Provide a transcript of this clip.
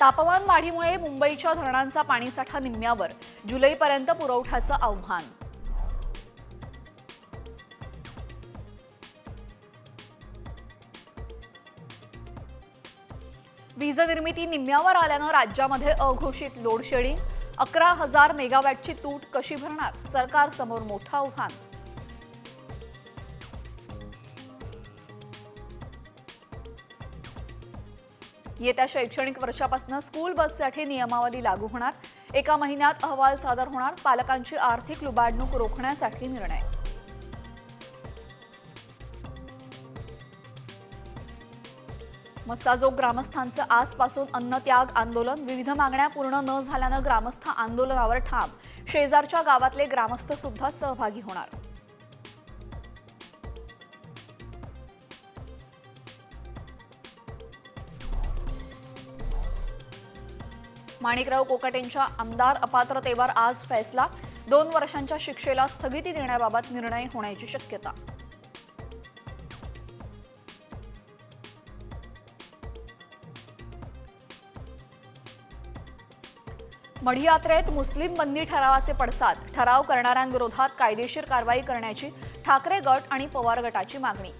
तापमान वाढीमुळे मुंबईच्या धरणांचा पाणीसाठा निम्म्यावर जुलैपर्यंत पुरवठ्याचं आव्हान. वीज निर्मिती निम्म्यावर आल्यानं राज्यामध्ये अघोषित लोडशेडिंग. अकरा हजार मेगावॅटची तूट कशी भरणार? सरकारसमोर मोठं आव्हान. येत्या शैक्षणिक वर्षापासून स्कूल बससाठी नियमावली लागू होणार. एका महिन्यात अहवाल सादर होणार. पालकांची आर्थिक लुबाडणूक रोखण्यासाठी निर्णय. मस्साजोग ग्रामस्थांचं आजपासून अन्नत्याग आंदोलन. विविध मागण्या पूर्ण न झाल्यानं ग्रामस्थ आंदोलनावर ठाम. शेजारच्या गावातले ग्रामस्थ सुद्धा सहभागी होणार. माणिकराव कोकाटेंच्या आमदार अपात्रतेवर आज फैसला. दोन वर्षांच्या शिक्षेला स्थगिती देण्याबाबत निर्णय होण्याची शक्यता. मढियात्रेत मुस्लिम बंदी ठरावाचे पडसाद. ठराव करणाऱ्यांविरोधात कायदेशीर कारवाई करण्याची ठाकरे गट आणि पवार गटाची मागणी.